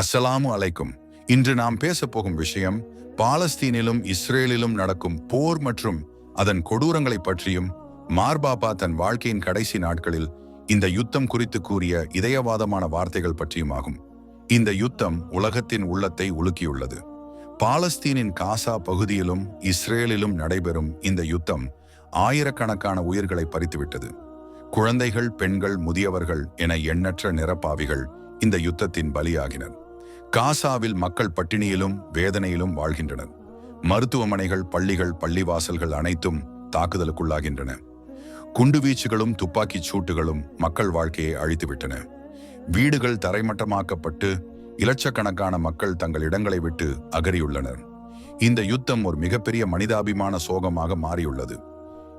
அஸ்ஸலாமு அலைக்கும். இன்று நாம் பேசப் போகும் விஷயம் பாலஸ்தீனிலும் இஸ்ரேலிலும் நடக்கும் போர் மற்றும் அதன் கொடூரங்களை பற்றியும் மார்பாபா தன் வாழ்க்கையின் கடைசி நாட்களில் இந்த யுத்தம் குறித்து கூறிய இதயவாதமான வார்த்தைகள் பற்றியுமாகும். இந்த யுத்தம் உலகத்தின் உள்ளத்தை உலுக்கியுள்ளது. பாலஸ்தீனின் காசா பகுதியிலும் இஸ்ரேலிலும் நடைபெறும் இந்த யுத்தம் ஆயிரக்கணக்கான உயிர்களை பறித்துவிட்டது. குழந்தைகள் பெண்கள் முதியவர்கள் என எண்ணற்ற நிரப்பாவிகள் இந்த யுத்தத்தின் பலியாகினர். காசாவில் மக்கள் பட்டினியிலும் வேதனையிலும் வாழ்கின்றனர். மருத்துவமனைகள் பள்ளிகள் பள்ளிவாசல்கள் அனைத்தும் தாக்குதலுக்குள்ளாகின்றன. குண்டுவீச்சுகளும் துப்பாக்கிச் சூட்டுகளும் மக்கள் வாழ்க்கையை அழித்துவிட்டன. வீடுகள் தரைமட்டமாக்கப்பட்டு இலட்சக்கணக்கான மக்கள் தங்கள் இடங்களை விட்டு அகறியுள்ளனர். இந்த யுத்தம் ஒரு மிகப்பெரிய மனிதாபிமான சோகமாக மாறியுள்ளது.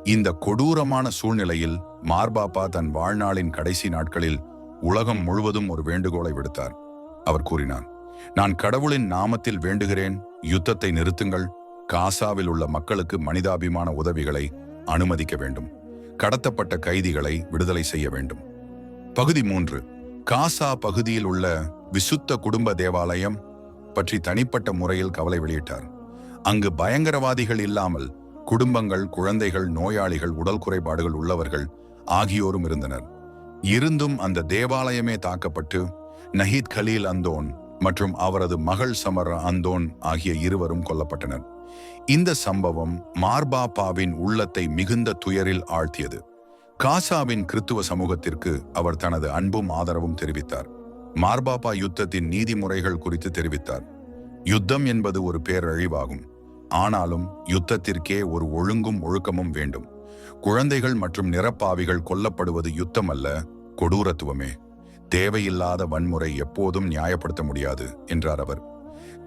இந்த கொடூரமான சூழ்நிலையில் மார்பாப்பா தன் வாழ்நாளின் கடைசி நாட்களில் உலகம் முழுவதும் ஒரு வேண்டுகோளை விடுத்தார். அவர் கூறினார் நான் கடவுளின் நாமத்தில் வேண்டுகிறேன். யுத்தத்தை நிறுத்துங்கள். காசாவில் உள்ள மக்களுக்கு மனிதாபிமான உதவிகளை அனுமதிக்க வேண்டும். கடத்தப்பட்ட கைதிகளை விடுதலை செய்ய வேண்டும். பகுதி மூன்று. காசா பகுதியில் உள்ள விசுத்த குடும்ப தேவாலயம் பற்றி தனிப்பட்ட முறையில் கவலை வெளியிட்டார். அங்கு பயங்கரவாதிகள் இல்லாமல் குடும்பங்கள் குழந்தைகள் நோயாளிகள் உடல் குறைபாடுகள் உள்ளவர்கள் ஆகியோரும் இருந்தனர். இருந்தும் அந்த தேவாலயமே தாக்கப்பட்டு நஹீத் கலீல் அந்தோன் மற்றும் அவரது மகள் சமர் அந்தோன் ஆகிய இருவரும் கொல்லப்பட்டனர். இந்த சம்பவம் மார்பாப்பாவின் உள்ளத்தை மிகுந்த துயரில் ஆழ்த்தியது. காசாவின் கிறித்துவ சமூகத்திற்கு அவர் தனது அன்பும் ஆதரவும் தெரிவித்தார். மார்பாப்பா யுத்தத்தின் நீதிமுறைகள் குறித்து தெரிவித்தார். யுத்தம் என்பது ஒரு பேரழிவாகும். ஆனாலும் யுத்தத்திற்கே ஒரு ஒழுங்கும் ஒழுக்கமும் வேண்டும். குழந்தைகள் மற்றும் நிறப்பாவிகள் கொல்லப்படுவது யுத்தம் அல்ல கொடூரத்துவமே. தேவையில்லாத வன்முறை எப்போதும் நியாயப்படுத்த முடியாது என்றார் அவர்.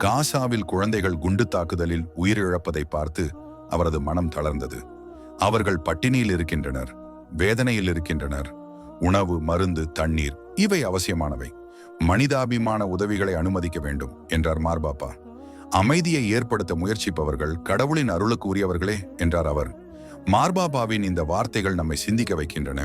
காசாவில் குழந்தைகள் குண்டு தாக்குதலில் உயிரிழப்பதை பார்த்து அவரது மனம் தளர்ந்தது. அவர்கள் பட்டினியில் இருக்கின்றனர் வேதனையில் இருக்கின்றனர். உணவு மருந்து தண்ணீர் இவை அவசியமானவை. மனிதாபிமான உதவிகளை அனுமதிக்க வேண்டும் என்றார் மார்பாப்பா. அமைதியை ஏற்படுத்த முயற்சிப்பவர்கள் கடவுளின் அருளுக்கு உரியவர்களே என்றார் அவர். மார்பாபாவின் இந்த வார்த்தைகள் நம்மை சிந்திக்க வைக்கின்றன.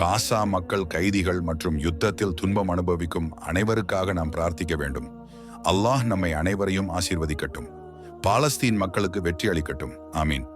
காசா மக்கள் கைதிகள் மற்றும் யுத்தத்தில் துன்பம் அனுபவிக்கும் அனைவருக்காக நாம் பிரார்த்திக்க வேண்டும். அல்லாஹ் நம்மை அனைவரையும் ஆசீர்வதிக்கட்டும். பாலஸ்தீன் மக்களுக்கு வெற்றி அளிக்கட்டும். ஆமீன்.